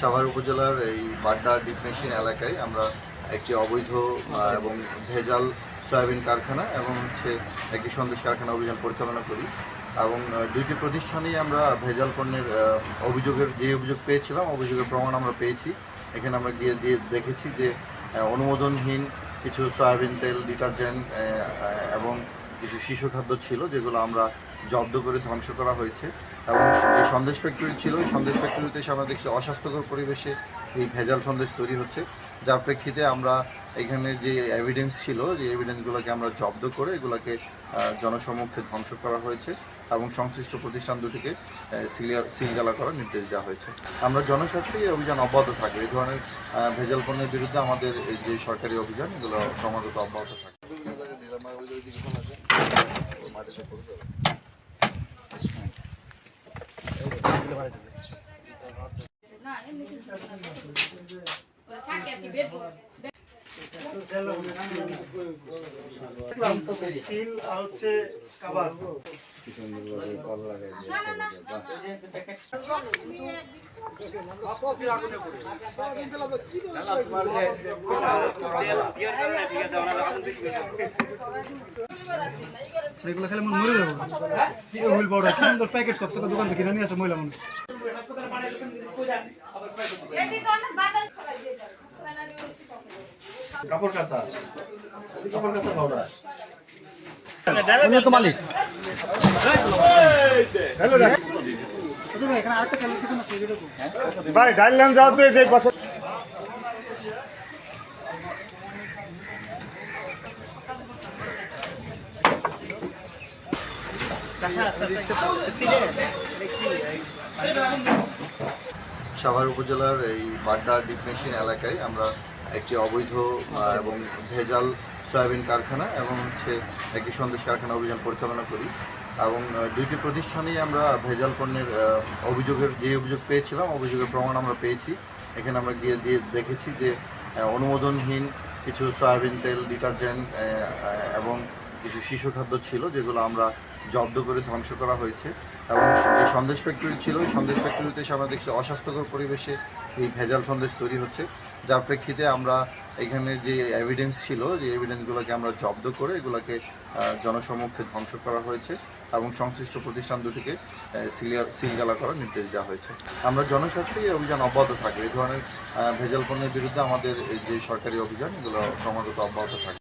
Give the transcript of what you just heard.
সাভার উপজেলার এই Badda deep machine এলাকায় আমরা একটি অবৈধ এবং ভেজাল সয়াবিন কারখানা এবং হচ্ছে একটি সন্দেশ কারখানা অভিযান পরিচালনা করি। এবং দুইটি প্রতিষ্ঠানেই আমরা ভেজাল পণ্যের অভিযোগের, যে অভিযোগ পেয়েছিলাম, অভিযোগের প্রমাণ আমরা পেয়েছি। এখানে আমরা গিয়ে দিয়ে দেখেছি যে অনুমোদনহীন কিছু সয়াবিন তেল, ডিটারজেন্ট এবং কিছু শিশু খাদ্য ছিল যেগুলো আমরা জব্দ করে ধ্বংস করা হয়েছে। এবং যে সন্দেশ ফ্যাক্টরি ছিল ওই সন্দেশ ফ্যাক্টরিতে এসে আমরা দেখছি অস্বাস্থ্যকর পরিবেশে এই ভেজাল সন্দেশ তৈরি হচ্ছে। যার প্রেক্ষিতে আমরা এখানে যে এভিডেন্স ছিল, যে এভিডেন্সগুলোকে আমরা জব্দ করে এগুলোকে জনসমক্ষে ধ্বংস করা হয়েছে এবং সংশ্লিষ্ট প্রতিষ্ঠান দুটিকে সিলিয়ার সিলগালা করার নির্দেশ দেওয়া হয়েছে। আমরা জনস্বার্থে এই অভিযান অব্যাহত থাকবে। এই ধরনের ভেজাল পণ্যের বিরুদ্ধে আমাদের এই যে সরকারি অভিযান, এগুলো ক্রমাগত অব্যাহত থাকবে। না এমনি কিছু না থাকে আর কি বের তিল আর হচ্ছে কাবার এগুলো খেলে মনে মরে যাব। হুইল পাউডার সুন্দর প্যাকেট সব সব দোকান থেকে কিনে নিয়ে আসে মহিলা মানুষ। কাপড় কাঁচা কাপড় কাঁচা পাউডার ভাই ডাইলাম যাও তো যে পাশে সাভার উপজেলার এই বাড্ডা ডিপ মেশিন এলাকায় আমরা একটি অবৈধ এবং ভেজাল সয়াবিন কারখানা এবং হচ্ছে একটি সন্দেশ কারখানা অভিযান পরিচালনা করি। এবং দুইটি প্রতিষ্ঠানেই আমরা ভেজাল পণ্যের অভিযোগের, যে অভিযোগ পেয়েছিলাম, অভিযোগের প্রমাণ আমরা পেয়েছি। এখানে আমরা গিয়ে, দিয়ে দেখেছি যে অনুমোদনহীন কিছু সয়াবিন তেল, ডিটারজেন্ট এবং কিছু শিশু খাদ্য ছিল, যেগুলো আমরা জব্দ করে ধ্বংস করা হয়েছে। এবং যে সন্দেশ ফ্যাক্টরি ছিল, ওই সন্দেশ ফ্যাক্টরিতে এসে আমরা দেখছি অস্বাস্থ্যকর পরিবেশে এই ভেজাল সন্দেশ তৈরি হচ্ছে। যার প্রেক্ষিতে আমরা এখানে যে এভিডেন্স ছিল, যে এভিডেন্সগুলোকে আমরা জব্দ করে এগুলোকে জনসমক্ষে ধ্বংস করা হয়েছে এবং সংশ্লিষ্ট প্রতিষ্ঠান দুটিকে সিলগালা করার নির্দেশ দেওয়া হয়েছে। আমরা জনস্বার্থে এই অভিযান অব্যাহত থাকবে। এই ধরনের ভেজাল পণ্যের বিরুদ্ধে আমাদের এই যে সরকারি অভিযান, এগুলো ক্রমাগত অব্যাহত থাকবে।